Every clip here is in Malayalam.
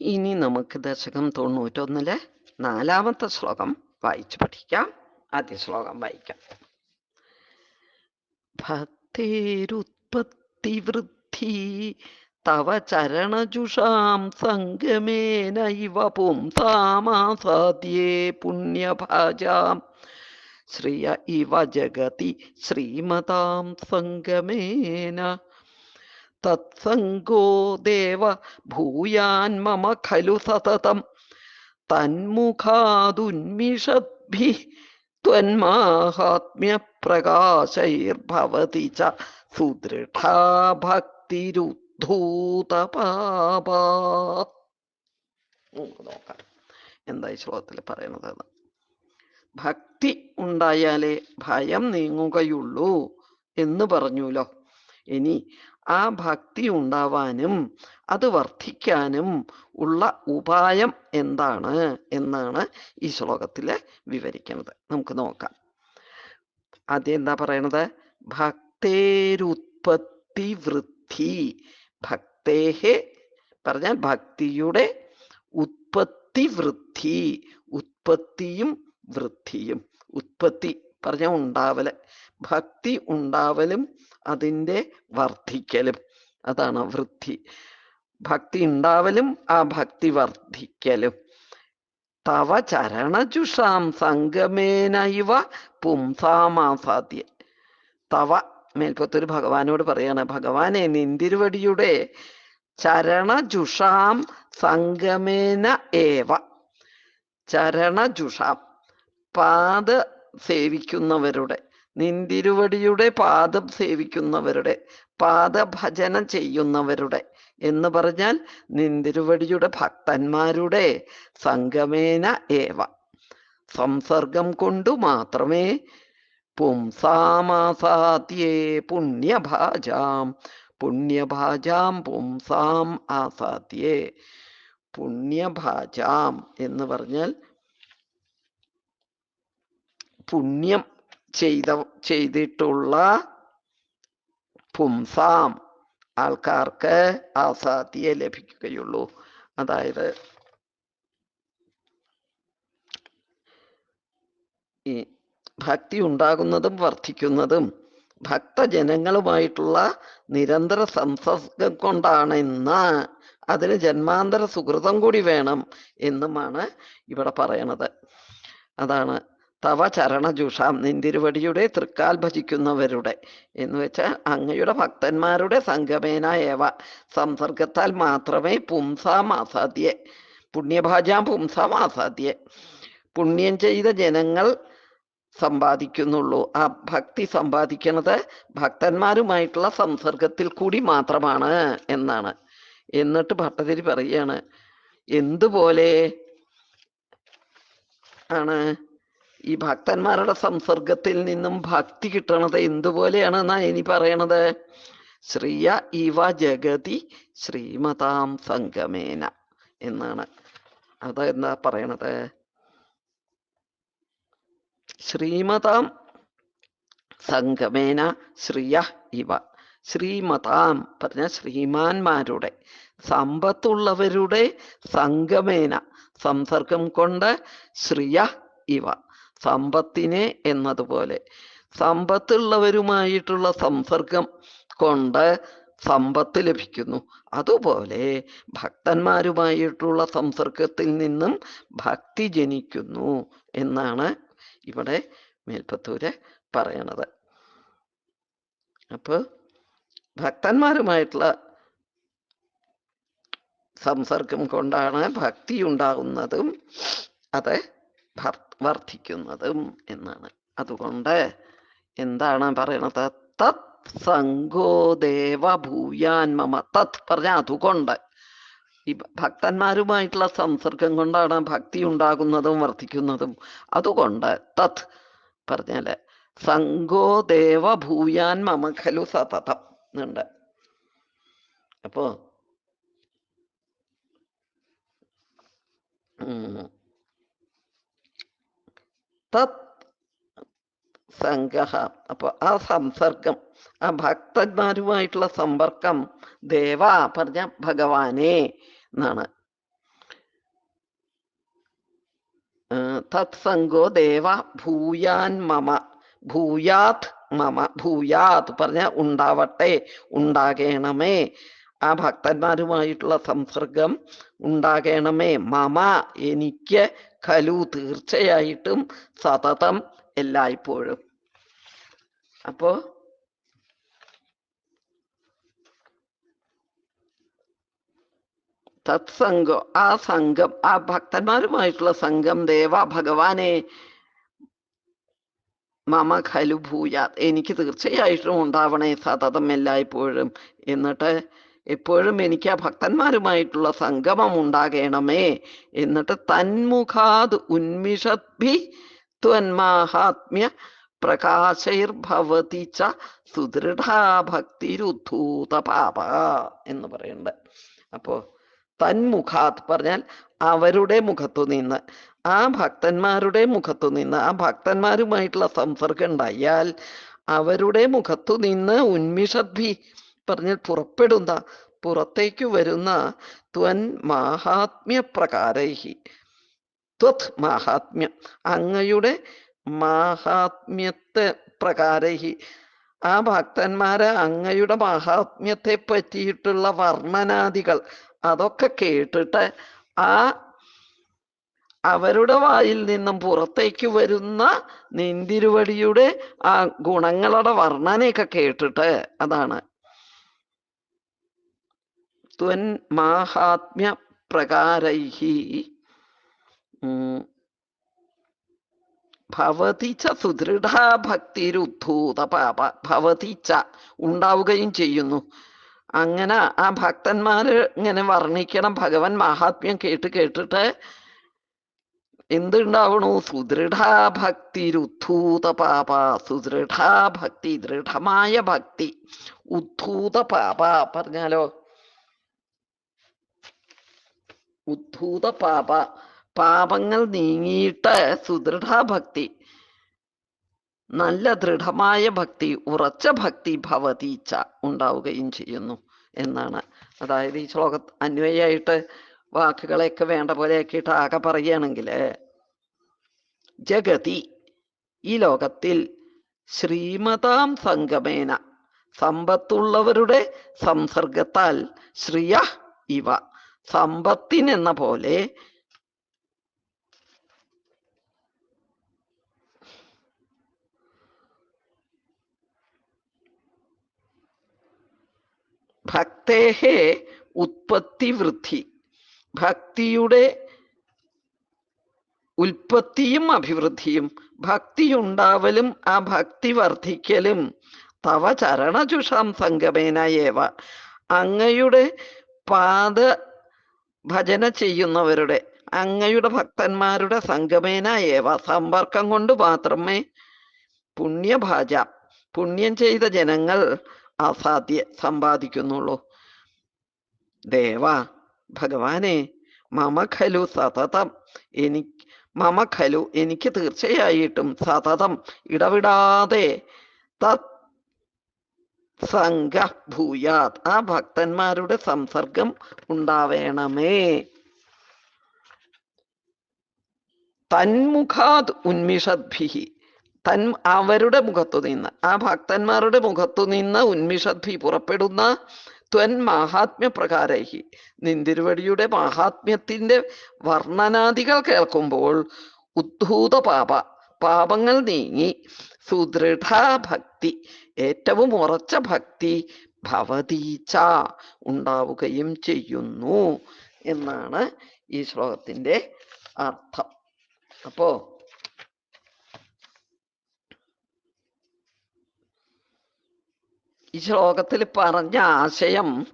ഇനി നമുക്ക് ദശകം തൊണ്ണൂറ്റൊന്നിലെ നാലാമത്തെ ശ്ലോകം വായിച്ചു പഠിക്കാം. ആദ്യ ശ്ലോകം വായിക്കാം. ഭക്തേരുത്പത്തിവൃദ്ധി തവ ചരണജുഷാം സംഗമേനൈവ പുംസാമാസാദ്യേ പുണ്യഭാജാം. ശ്രിയ ഇവ ജഗതി ശ്രീമതാം സംഗമേന തത്സംഗോ ദേവ ഭൂയാൻ മമ ഖലു സതതം. തന്മുഖാദുന്മിഷദ്ഭി ത്വന്മാഹാത്മ്യപ്രകാശൈർഭവതി ച സുദൃഢാ ഭക്തിരുദ്ധൂതപാപാ നോക്കാം. എന്താ ഈ ശ്ലോകത്തിൽ പറയണത്. ഭക്തി ഉണ്ടായാലേ ഭയം നീങ്ങുകയുള്ളൂ എന്ന് പറഞ്ഞുല്ലോ ഇനി ആ ഭക്തി ഉണ്ടാവാനും അത് വർദ്ധിക്കാനും ഉള്ള ഉപായം എന്താണ് എന്നാണ് ഈ ശ്ലോകത്തിൽ വിവരിക്കുന്നത്. നമുക്ക് നോക്കാം. ആദ്യം എന്താ പറയണത്? ഭക്തേരുത്പത്തി വൃദ്ധി. ഭക്തേഹെ പറഞ്ഞാൽ ഭക്തിയുടെ ഉത്പത്തി വൃദ്ധി. ഉത്പത്തിയും വൃത്തിയും ഉത്പത്തി പറഞ്ഞ ഉണ്ടാവൽ. ഭക്തി ഉണ്ടാവലും അതിന്റെ വർദ്ധിക്കലും അതാണ് വൃദ്ധി ഭക്തി ഉണ്ടാവലും ആ ഭക്തി വർദ്ധിക്കലും തവ ചരണജുഷാം സംഗമേനൈവ പുംസാമാസാദ്യ തവ മേൽപ്പത്തൊരു ഭഗവാനോട് പറയാണ് ഭഗവാനെ നിന്തിരുവടിയുടെ ചരണജുഷാം സംഗമേന ഏവ. ചരണജുഷാം പാദ സേവിക്കുന്നവരുടെ നിന്തിരുവടിയുടെ പാദം സേവിക്കുന്നവരുടെ പാദഭജനം ചെയ്യുന്നവരുടെ എന്ന് പറഞ്ഞാൽ നിന്തിരുവടിയുടെ ഭക്തന്മാരുടെ സംഗമേന ഏവ. സംസർഗം കൊണ്ടു മാത്രമേ പുംസാമാസാദ്യേ പുണ്യഭാജാം പുണ്യഭാജാം പുംസാം ആസാദ്യേ പുണ്യഭാജാം എന്ന് പറഞ്ഞാൽ പുണ്യം ചെയ്ത ചെയ്തിട്ടുള്ള പുംസാം ആൾക്കാർക്ക് ആസാദിയെ ലഭിക്കുകയുള്ളൂ. അതായത് ഈ ഭക്തി ഉണ്ടാകുന്നതും വർദ്ധിക്കുന്നതും ഭക്തജനങ്ങളുമായിട്ടുള്ള നിരന്തര സംസർഗം കൊണ്ടാണെന്ന് അതിന് ജന്മാന്തര സുഹൃതം കൂടി വേണം എന്നുമാണ് ഇവിടെ പറയണത്. അതാണ് തവ ചരണജുഷാം നിന്തിരുവടിയുടെ തൃക്കാൽ ഭജിക്കുന്നവരുടെ. എന്ന് വെച്ചാൽ അങ്ങയുടെ ഭക്തന്മാരുടെ സംഗമേന ഏവ. സംസർഗത്താൽ മാത്രമേ പുംസാം പുണ്യഭാജാം പുംസാം ആസാദ്യെ പുണ്യം ചെയ്ത ജനങ്ങൾ സമ്പാദിക്കുന്നുള്ളൂ. ആ ഭക്തി സമ്പാദിക്കുന്നത് ഭക്തന്മാരുമായിട്ടുള്ള സംസർഗത്തിൽ കൂടി മാത്രമാണ് എന്നാണ്. എന്നിട്ട് ഭട്ടതിരി പറയാണ് എന്തുപോലെ ആണ് ഈ ഭക്തന്മാരുടെ സംസർഗത്തിൽ നിന്നും ഭക്തി കിട്ടണത് എന്തുപോലെയാണെന്നാ ഇനി പറയണത്? ശ്രീയ ഇവ ജഗതി ശ്രീമതാം സംഗമേന എന്നാണ്. അത് എന്താ പറയണത്? ശ്രീമതാം സംഗമേന ശ്രീയ ഇവ ശ്രീമതാം പറഞ്ഞ ശ്രീമാന്മാരുടെ സമ്പത്തുള്ളവരുടെ സംഗമേന സംസർഗം കൊണ്ട് ശ്രീയ ഇവ സമ്പത്തിനെ എന്നതുപോലെ. സമ്പത്തുള്ളവരുമായിട്ടുള്ള സംസർഗം കൊണ്ട് സമ്പത്ത് ലഭിക്കുന്നു. അതുപോലെ ഭക്തന്മാരുമായിട്ടുള്ള സംസർഗത്തിൽ നിന്നും ഭക്തി ജനിക്കുന്നു എന്നാണ് ഇവിടെ മേൽപ്പത്തൂര് പറയണത്. അപ്പോൾ ഭക്തന്മാരുമായിട്ടുള്ള സംസർഗം കൊണ്ടാണ് ഭക്തി ഉണ്ടാകുന്നതും അത് വർദ്ധിക്കുന്നതും എന്നാണ്. അതുകൊണ്ട് എന്താണ് പറയണത്? തത് സംഘോ ദേവ ഭൂയാൻ മമ. തത് പറഞ്ഞ അതുകൊണ്ട്. ഈ ഭക്തന്മാരുമായിട്ടുള്ള സംസർഗം കൊണ്ടാണ് ഭക്തി ഉണ്ടാകുന്നതും വർദ്ധിക്കുന്നതും അതുകൊണ്ട് തത് പറഞ്ഞാൽ സംഘോ ദേവ ഭൂയാൻ മമ ഖലു സതതം എന്നുണ്ട് അപ്പോ തത് സംഘ അപ്പോൾ ആ സംസർഗം ആ ഭക്തന്മാരുമായിട്ടുള്ള സമ്പർക്കം ദേവ പറഞ്ഞ ഭഗവാനെ എന്നാണ്. തത്സംഗോ ദേവ ഭൂയാൻ മമ ഭൂയാത് മമ ഭൂയാത് പറഞ്ഞ ഉണ്ടാവട്ടെ ഉണ്ടാകേണമേ ആ ഭക്തന്മാരുമായിട്ടുള്ള സംസർഗം ഉണ്ടാകണമേ. മമ എനിക്ക് ഖലു തീർച്ചയായിട്ടും സതതം എല്ലായ്പ്പോഴും. അപ്പോ തത്സംഗം ആ സംഘം ആ ഭക്തന്മാരുമായിട്ടുള്ള സംഘം ദേവ ഭഗവാനെ മമ ഖലു ഭൂയാ എനിക്ക് തീർച്ചയായിട്ടും ഉണ്ടാവണേ സതതം എല്ലായ്പ്പോഴും. എന്നിട്ട് എപ്പോഴും എനിക്ക് ആ ഭക്തന്മാരുമായിട്ടുള്ള സംഗമം ഉണ്ടാകണമേ. എന്നിട്ട് തന്മുഖാത് ഉന്മിഷദ്ഭി ത്വന്മാഹാത്മ്യ പ്രകാശൈർഭവതി ച സുദൃഢാഭക്തിരുദ്ധൂത പാപ എന്ന് പറയുന്നുണ്ട്. അപ്പോ തന്മുഖാത് പറഞ്ഞാൽ അവരുടെ മുഖത്തു നിന്ന് ആ ഭക്തന്മാരുടെ മുഖത്തു നിന്ന് ആ ഭക്തന്മാരുമായിട്ടുള്ള സംസർഗം ഉണ്ടായാൽ അവരുടെ മുഖത്തു നിന്ന് ഉന്മിഷദ്ഭി പറഞ്ഞാൽ പുറപ്പെടുന്ന പുറത്തേക്ക് വരുന്ന ത്വൻ മാഹാത്മ്യ പ്രകാരി ത്വത് മാഹാത്മ്യം. അങ്ങയുടെ മാഹാത്മ്യത്തെ പ്രകാരി ആ ഭക്തന്മാരെ അങ്ങയുടെ മാഹാത്മ്യത്തെ പറ്റിയിട്ടുള്ള വർണനാദികൾ അതൊക്കെ കേട്ടിട്ട് ആ അവരുടെ വായിൽ നിന്നും പുറത്തേക്ക് വരുന്ന നിന്തിരുവടിയുടെ ആ ഗുണങ്ങളുടെ വർണനയൊക്കെ കേട്ടിട്ട് അതാണ് ത്വൻ മാഹാത്മ്യ പ്രകാരൈഹി ഭവതി ച സുദൃഢാ ഭക്തിരുദ്ധൂത പാപ ഭവതി ച ഉണ്ടാവുകയും ചെയ്യുന്നു. അങ്ങനെ ആ ഭക്തന്മാര് ഇങ്ങനെ വർണിക്കണം ഭഗവൻ മഹാത്മ്യം കേട്ട് കേട്ടിട്ട് എന്തുണ്ടാവണു? സുദൃഢാ ഭക്തിരുദ്ധൂത പാപ സുദൃഢാഭക്തി ദൃഢമായ ഭക്തി ഉദ്ധൂത പാപ പറഞ്ഞാലോ? ഉദ്ധൂത പാപ പാപങ്ങൾ നീങ്ങിയിട്ട് സുദൃഢഭക്തി. നല്ല ദൃഢമായ ഭക്തി ഉറച്ച ഭക്തി ഭവതീച്ച ഉണ്ടാവുകയും ചെയ്യുന്നു എന്നാണ്. അതായത് ഈ ശ്ലോക അന്വയായിട്ട് വാക്കുകളെയൊക്കെ വേണ്ട പോലെ ആക്കിയിട്ട് ആകെ പറയുകയാണെങ്കിൽ ജഗതി ഈ ലോകത്തിൽ ശ്രീമതാം സംഗമേന സമ്പത്തുള്ളവരുടെ സംസർഗത്താൽ ശ്രീയ ഇവ. സമ്പത്തിനെന്ന പോലെ ഭക്തേഹേ ഉത്പത്തി വൃദ്ധി ഭക്തിയുടെ ഉൽപ്പത്തിയും അഭിവൃദ്ധിയും ഭക്തി ഉണ്ടാവലും ആ ഭക്തി വർദ്ധിക്കലും തവ ചരണചുഷാം സംഗമേന ഏവ. അങ്ങയുടെ പാദ ഭജന ചെയ്യുന്നവരുടെ അങ്ങയുടെ ഭക്തന്മാരുടെ സംഗമേന ഏവ സമ്പർക്കം കൊണ്ട് മാത്രമേ പുണ്യഭാജ പുണ്യം ചെയ്ത ജനങ്ങൾ അസാധ്യ സമ്പാദിക്കുന്നുള്ളൂ. ദേവ ഭഗവാനെ മമ ഖലു സതതം എനി മമ ഖലു എനിക്ക് തീർച്ചയായിട്ടും സതതം ഇടവിടാതെ തത് സംഘ ഭൂയാത് ആ ഭക്തന്മാരുടെ സംസർഗം ഉണ്ടാവേണമേ. തന്മുഖാത് ഉന്മിഷദ്ഭിഹി. തൻ അവരുടെ മുഖത്തു നിന്ന് ആ ഭക്തന്മാരുടെ മുഖത്തു നിന്ന് ഉന്മിഷദ്ഭി പുറപ്പെടുന്ന ത്വൻ മാഹാത്മ്യ പ്രകാരഹി നിന്തിരുവടിയുടെ മാഹാത്മ്യത്തിന്റെ വർണനാദികൾ കേൾക്കുമ്പോൾ ഉദ്ധൂത പാപ പാപങ്ങൾ നീങ്ങി സുദൃഢ ഭക്തി ഏറ്റവും ഉറച്ച ഭക്തി ഭവതീച്ച ഉണ്ടാവുകയും ചെയ്യുന്നു എന്നാണ് ഈ ശ്ലോകത്തിന്റെ അർത്ഥം. അപ്പോ ഈ ശ്ലോകത്തിൽ പറഞ്ഞ ആശയം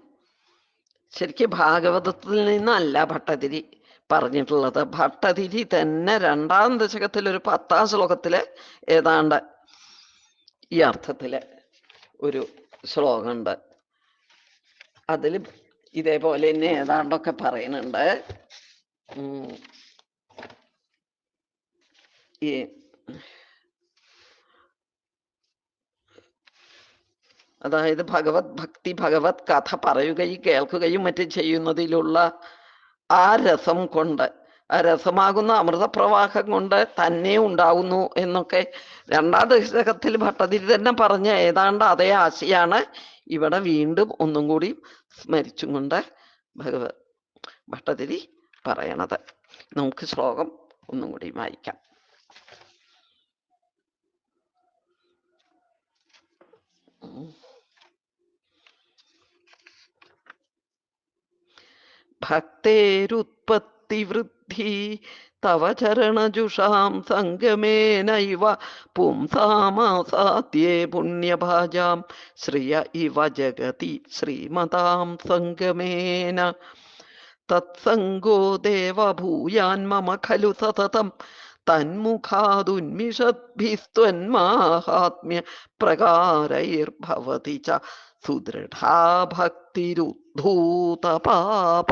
ശരിക്കും ഭാഗവതത്തിൽ നിന്നല്ല ഭട്ടതിരി പറഞ്ഞിട്ടുള്ളത്. ഭട്ടതിരി തന്നെ രണ്ടാം ദശകത്തിൽ ഒരു പത്താം ശ്ലോകത്തിൽ ഏതാണ്ട് ഈ അർത്ഥത്തിൽ ഒരു ശ്ലോകമുണ്ട്. അതിൽ ഇതേപോലെ തന്നെ ഏതാണ്ടൊക്കെ പറയുന്നുണ്ട്. ഈ അതായത് ഭഗവത് ഭക്തി ഭഗവത് കഥ പറയുകയും കേൾക്കുകയും മറ്റും ചെയ്യുന്നതിലുള്ള ആ രസം കൊണ്ട് രസമാകുന്ന അമൃതപ്രവാഹം കൊണ്ട് തന്നെ ഉണ്ടാവുന്നു എന്നൊക്കെ രണ്ടാം ദശകത്തിൽ ഭട്ടതിരി തന്നെ പറഞ്ഞ ഏതാണ്ട് അതേ ആശയാണ് ഇവിടെ വീണ്ടും ഒന്നും കൂടി സ്മരിച്ചും കൊണ്ട് ഭഗവ ഭട്ടതിരി പറയണത് നമുക്ക് ശ്ലോകം ഒന്നും കൂടി വായിക്കാം ഉം. ഭക്തേരുത്പത്തിവൃദ്ധി തവ ചരണജുഷാം സംഗമേനൈവ പുംസാമാസാദ്യേ പുണ്യഭാജാം ശ്രിയ ഇവ ജഗതി ശ്രീമതാം സംഗമേന തത്സംഗോ ദേവഭൂയാൻ മമ ഖലു സതതം തന്മുഖാദുന്മിഷദ്ഭിസ്ത്വന്മാഹാത്മ്യ പ്രകാരൈർഭവതി ച സുദൃഢാ ഭക്തിരുദ്ധൂത പാപ